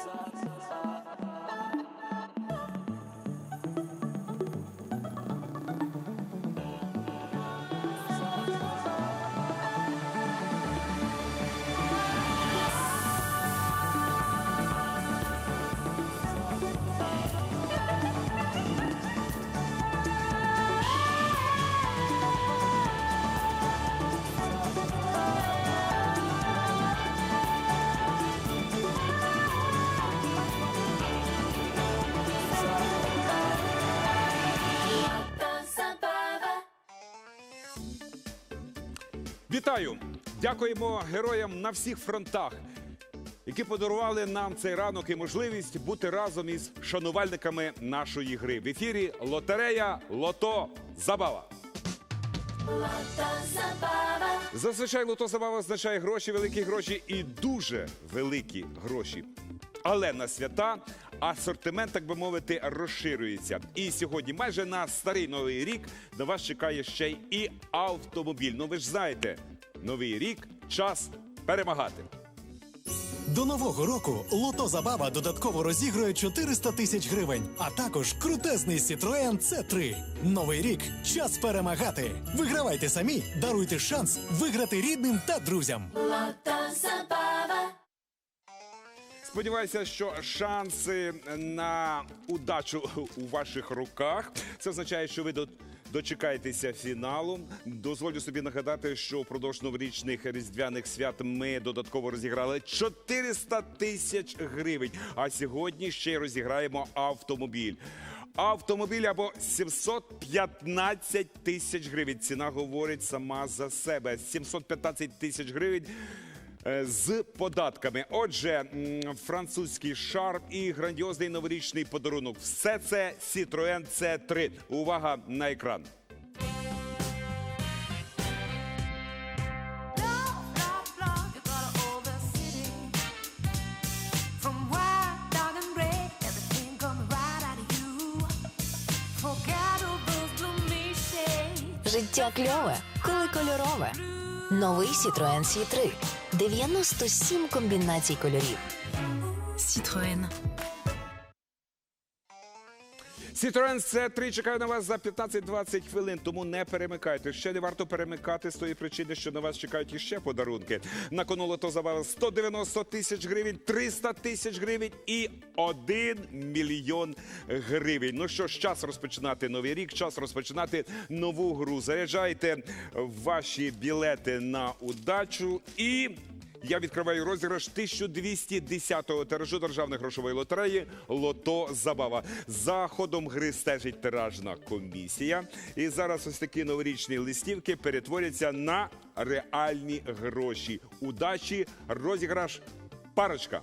sa sa sa Вітаю! Дякуємо героям на всіх фронтах, які подарували нам цей ранок і можливість бути разом із шанувальниками нашої гри. В ефірі лотерея Лото Забава. Зазвичай лото забава означає гроші, великі гроші і дуже великі гроші. Але на свята асортимент, так би мовити, розширюється. І сьогодні, майже на старий новий рік, на вас чекає ще й і автомобіль. Ну ви ж знаєте, новий рік час перемагати. До нового року Лото Забава додатково розігрує 400 тисяч гривень, а також крутезний Citroen C3. Новий рік час перемагати. Вигравайте самі, даруйте шанс виграти рідним та друзям. Сподіваюся, що шанси на удачу у ваших руках. Це означає, що ви до- дочекаєтеся фіналу. Дозволю собі нагадати, що впродовж новорічних різдвяних свят ми додатково розіграли 400 тисяч гривень. А сьогодні ще й розіграємо автомобіль. Автомобіль або 715 тисяч гривень. Ціна говорить сама за себе. 715 тисяч гривень. Е, з податками. Отже, французький шарм і грандіозний новорічний подарунок. Все це Citroen C3. Увага на екран. Життя кльове, коли кольорове. Новий Citroen C3. 97 комбінацій кольорів. Citroën. Citroen C3 чекає на вас за 15-20 хвилин, тому не перемикайте. Ще не варто перемикати з тої причини, що на вас чекають іще подарунки. На кону лото забава 190 тисяч гривень, 300 тисяч гривень і 1 мільйон гривень. Ну що ж, час розпочинати новий рік, час розпочинати нову гру. Заряджайте ваші білети на удачу і. Я відкриваю розіграш 1210-го тиражу державної грошової лотереї Лото Забава. За ходом гри стежить тиражна комісія. І зараз ось такі новорічні листівки перетворяться на реальні гроші. Удачі, розіграш, парочка.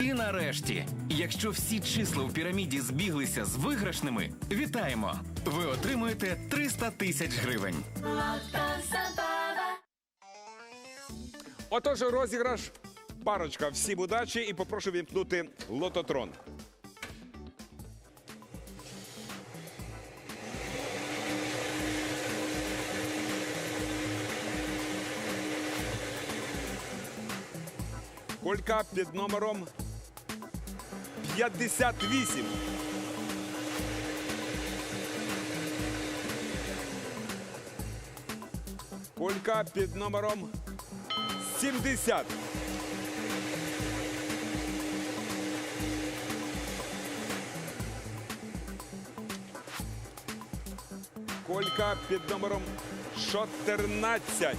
І нарешті, якщо всі числа у піраміді збіглися з виграшними, вітаємо! Ви отримуєте 300 тисяч гривень. Отож, розіграш, парочка. Всім удачі і попрошу вімкнути лототрон. Колька під номером 58. Колька під номером 70. Колька під номером 14.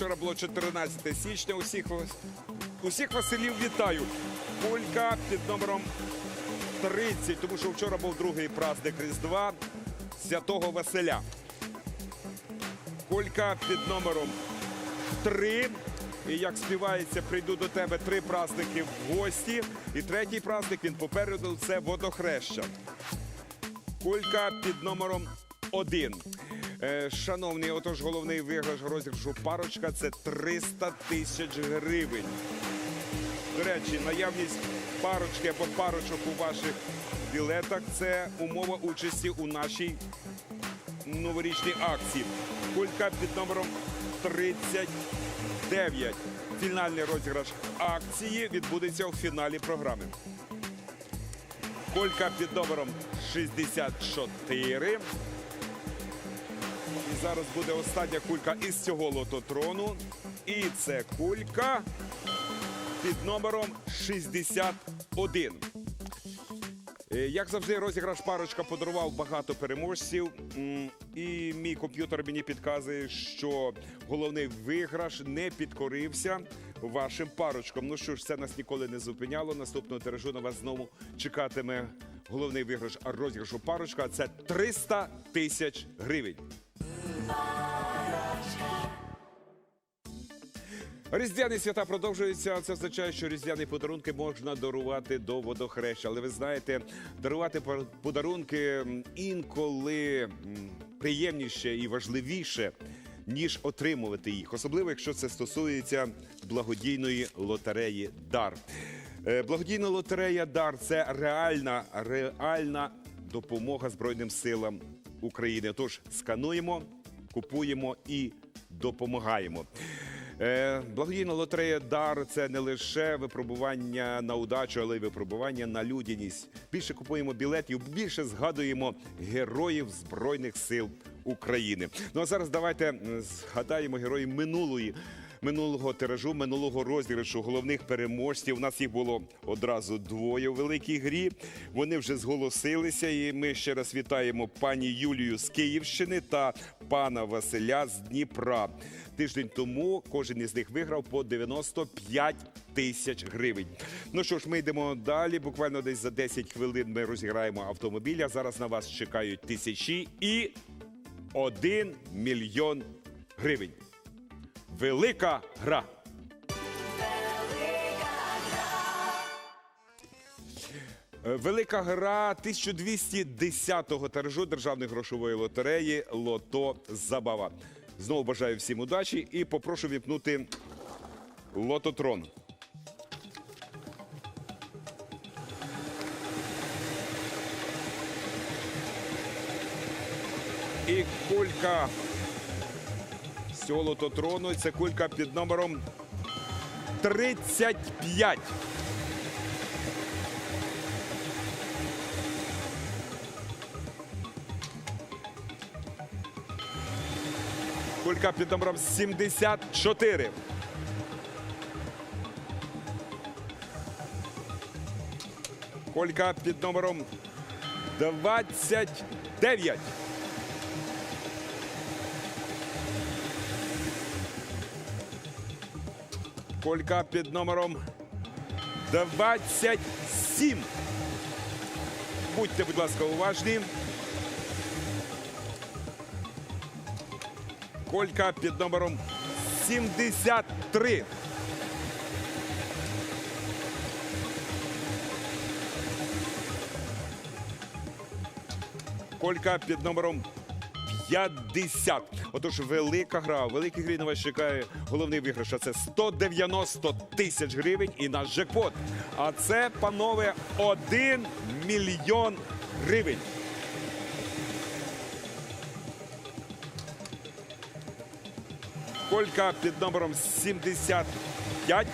Вчора було 14 січня. Усіх усіх Василів вітаю. Кулька під номером 30, тому що вчора був другий праздник Різдва Святого Василя. Кулька під номером 3. І як співається, прийду до тебе три праздники в гості. І третій праздник він попереду це водохреща. Кулька під номером 1. Е, шановні, отож головний виграш розіграшу парочка це 300 тисяч гривень. До речі, наявність парочки або парочок у ваших білетах це умова участі у нашій новорічній акції. Кулька під номером 39. Фінальний розіграш акції відбудеться у фіналі програми. Колька під номером 64. І зараз буде остання кулька із цього лототрону. І це кулька під номером 61. Е, Як завжди, розіграш парочка подарував багато переможців. І мій комп'ютер мені підказує, що головний виграш не підкорився вашим парочкам. Ну що ж, це нас ніколи не зупиняло. Наступного тиражу на вас знову чекатиме головний виграш розіграшу парочка. Це 300 тисяч гривень. Різдвяні свята продовжуються. Це означає, що різдвяні подарунки можна дарувати до водохреща. Але ви знаєте, дарувати подарунки інколи приємніше і важливіше, ніж отримувати їх, особливо якщо це стосується благодійної лотереї Дар. Е, Благодійна лотерея Дар це реальна, реальна допомога Збройним силам України. Тож скануємо, купуємо і допомагаємо. Е, Благодійна лотерея Дар це не лише випробування на удачу, але й випробування на людяність. Більше купуємо білетів, більше згадуємо героїв Збройних сил України. Ну а зараз давайте згадаємо героїв минулої. Минулого тиражу, минулого розіграшу головних переможців. У нас їх було одразу двоє у великій грі. Вони вже зголосилися, і ми ще раз вітаємо пані Юлію з Київщини та пана Василя з Дніпра. Тиждень тому кожен із них виграв по 95 тисяч гривень. Ну що ж, ми йдемо далі. Буквально десь за 10 хвилин ми розіграємо автомобіль. А зараз на вас чекають тисячі і 1 мільйон гривень. Велика гра. Е, Велика гра 1210-го тиражу державної грошової лотереї Лото Забава. Знову бажаю всім удачі і попрошу віпнути лототрон. І кулька з цього лототрону. Це кулька під номером 35. Кулька під номером 74. Колька під номером 29. Колька під номером 27. Будьте, будь ласка, уважні. Колька під номером 73. Колька під номером 50. Отож, велика гра. У великій грі на вас чекає головний виграш. А це 190 тисяч гривень і наш джекпот. А це, панове, 1 мільйон гривень. Колька під номером 75.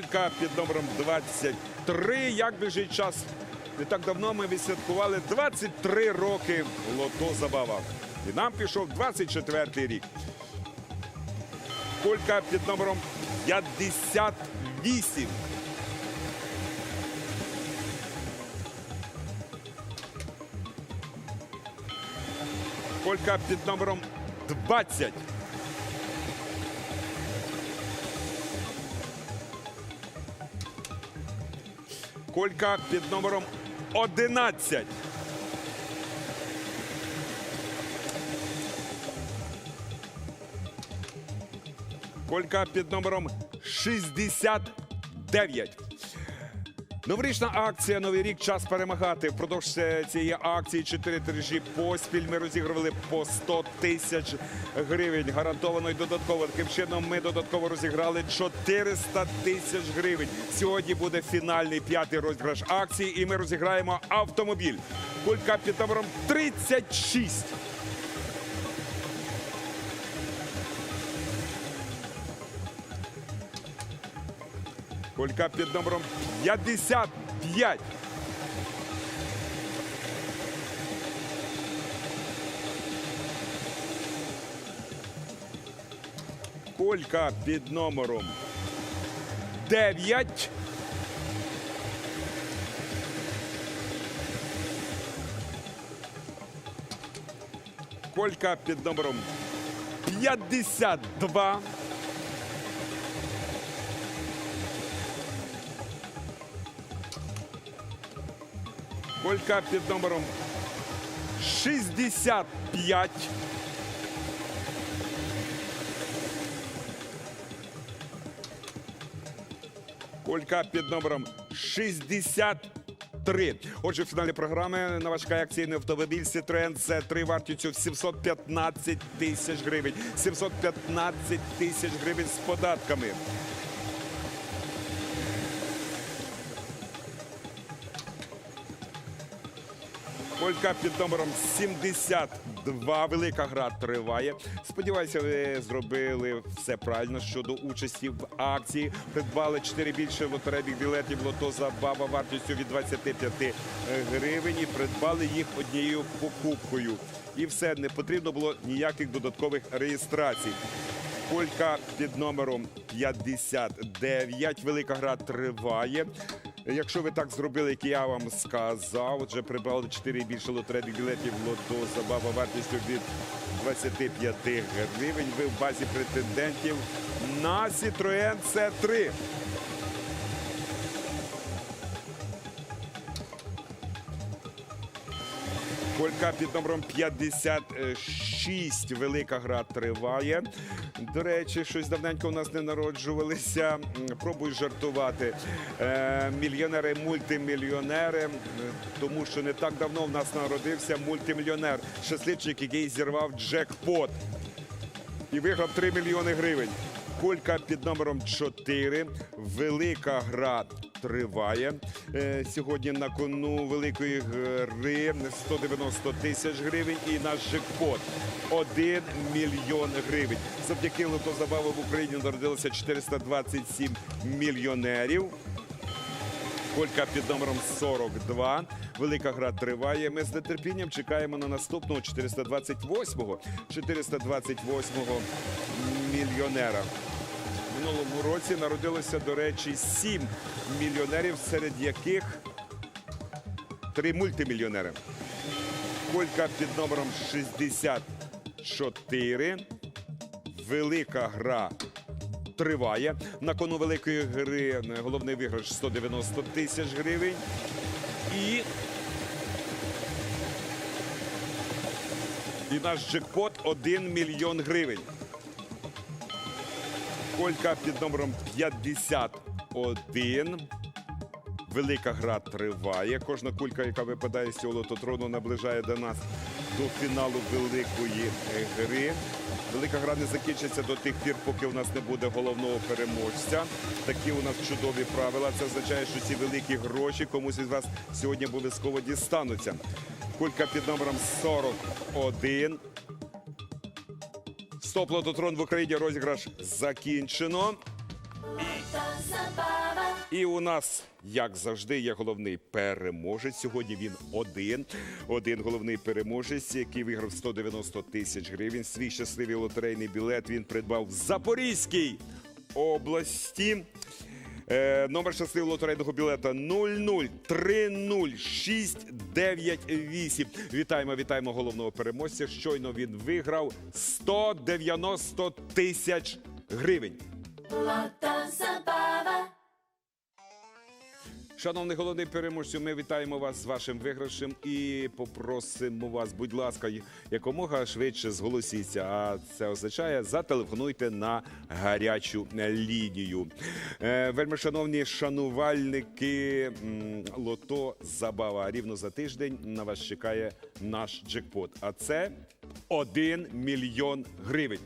Гулька під номером 23. Як біжить час? Не так давно ми відсвяткували 23 роки лото забава. І нам пішов 24-й рік. Колька під номером 58. Колька під номером 20. Колька під номером 11. Колька під номером 69. Новорічна акція Новий рік час перемагати. Впродовж е, цієї акції чотири тирижі поспіль ми розігрували по 100 тисяч гривень. Гарантовано і додатково. Таким чином ми додатково розіграли 400 тисяч гривень. Сьогодні буде фінальний п'ятий розіграш акції, і ми розіграємо автомобіль. Кулька під номером 36. Колька під номером 55. Колька під номером 9. Колька під номером 52. Колька під номером 65. Колька під номером 63. Отже, в фіналі програми на важка акційний автомобіль Citroen c 3 вартістю в 715 тисяч гривень. 715 тисяч гривень з податками. Колька під номером 72. Велика гра триває. Сподіваюся, ви зробили все правильно щодо участі в акції. Придбали 4 більше лотерейних білетів лото забава вартістю від 25 гривень і придбали їх однією покупкою. І все, не потрібно було ніяких додаткових реєстрацій. Колька під номером 59. Велика гра триває. Якщо ви так зробили, як я вам сказав, отже, прибрали 4 і більше лотерейних білетів лото забава вартістю від 25 гривень. Ви в базі претендентів на Citroen C3. Колька під номером 56. Велика гра триває. До речі, щось давненько у нас не народжувалися. Пробуй жартувати. Е, мільйонери, мультимільйонери, тому що не так давно в нас народився мультимільйонер. Щасливчик, який зірвав джекпот і виграв 3 мільйони гривень. Колька під номером 4. Велика гра триває. Е, сьогодні на кону великої гри 190 тисяч гривень і наш джекпот 1 мільйон гривень. Завдяки лотозабавам в Україні народилося 427 мільйонерів. Колька під номером 42. Велика гра триває. Ми з нетерпінням чекаємо на наступного 428-го 428-го мільйонера. Минулому році народилося, до речі, 7 мільйонерів, серед яких три мультимільйонери. Колька під номером 64. Велика гра триває. На кону великої гри е, головний виграш 190 тисяч гривень. І. І наш джекпот 1 мільйон гривень. Колька під номером 51. Велика гра триває. Кожна кулька, яка випадає з цього лототрону, наближає до нас до фіналу великої гри. Велика гра не закінчиться до тих пір, поки у нас не буде головного переможця. Такі у нас чудові правила. Це означає, що ці великі гроші комусь із вас сьогодні обов'язково дістануться. Кулька під номером 41. Стоп лототрон в Україні розіграш закінчено. І у нас, як завжди, є головний переможець. Сьогодні він один. Один головний переможець, який виграв 190 тисяч гривень. Свій щасливий лотерейний білет він придбав в Запорізькій області. Е, номер щасливого лотерейного білета 0030698. Вітаємо, вітаємо головного переможця. Щойно він виграв 190 тисяч гривень. Шановний головний переможцю, ми вітаємо вас з вашим виграшем і попросимо вас, будь ласка, якомога швидше зголосіться. А це означає, зателефонуйте на гарячу лінію. Е, вельми шановні шанувальники Лото Забава. Рівно за тиждень на вас чекає наш джекпот. А це 1 мільйон гривень.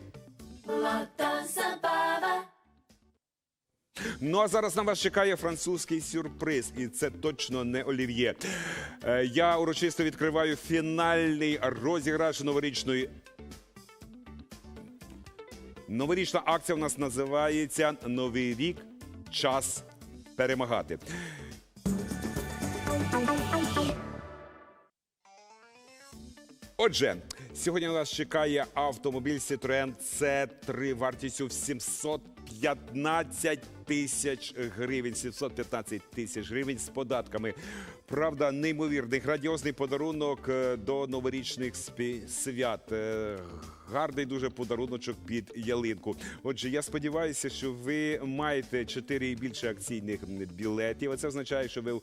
Ну а зараз на вас чекає французький сюрприз, і це точно не олів'є. Е, Я урочисто відкриваю фінальний розіграш новорічної. Новорічна акція у нас називається Новий рік. Час перемагати. Отже, сьогодні на нас чекає автомобіль Citroen C3 вартістю в 715 тисяч гривень. 715 тисяч гривень з податками. Правда, неймовірний градіозний подарунок е, до новорічних свят. Е, Гарний дуже подаруночок під ялинку. Отже, я сподіваюся, що ви маєте 4 і більше акційних білетів. Це означає, що ви в-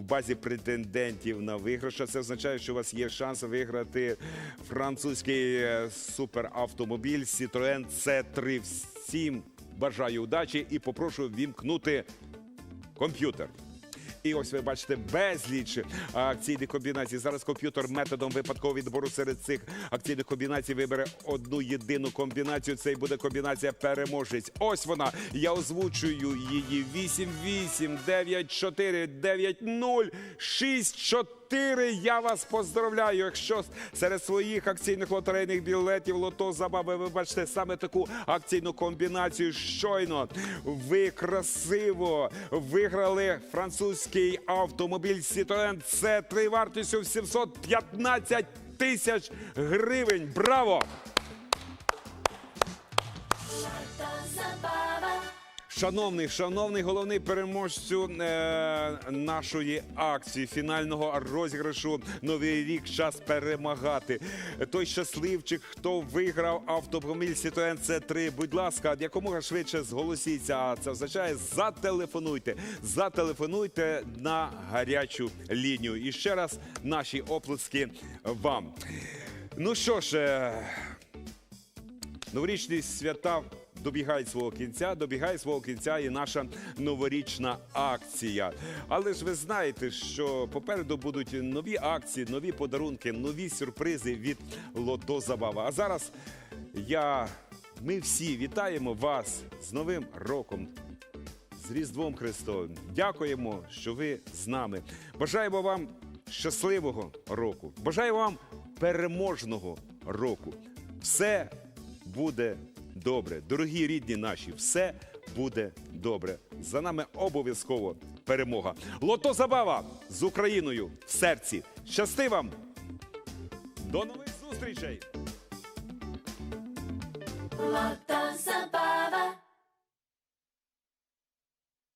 базі претендентів на виграш. Це означає, що у вас є шанс виграти французький е, суперавтомобіль Citroën C3. Всім бажаю удачі і попрошу вімкнути комп'ютер. І ось ви бачите безліч акційних комбінацій. Зараз комп'ютер методом випадкового відбору серед цих акційних комбінацій вибере одну єдину комбінацію. Це й буде комбінація переможець. Ось вона. Я озвучую її 8, 8, 9, 4, 9, 0, 6, 4. Я вас поздравляю. Якщо серед своїх акційних лотерейних білетів лото забави ви бачите саме таку акційну комбінацію. Щойно ви красиво виграли французький автомобіль Citroën C3 вартістю в 715 тисяч гривень. Браво! Шановний, шановний головний переможцю е, нашої акції фінального розіграшу Новий рік час перемагати. Той щасливчик, хто виграв автомобіль Citroen C3, будь ласка, якомога швидше зголосіться. А це означає зателефонуйте. Зателефонуйте на гарячу лінію. І ще раз наші оплески вам. Ну що ж. Е, Новорічні свята добігають свого кінця, добігає свого кінця і наша новорічна акція. Але ж ви знаєте, що попереду будуть нові акції, нові подарунки, нові сюрпризи від Лото Забава. А зараз я, ми всі вітаємо вас з Новим роком. З Різдвом Христовим. Дякуємо, що ви з нами. Бажаємо вам щасливого року. Бажаю вам переможного року. Все буде добре. Дорогі рідні наші, все буде добре. За нами обов'язково перемога. Лото Забава з Україною в серці. Щасти вам! До нових зустрічей! Лото Zabava.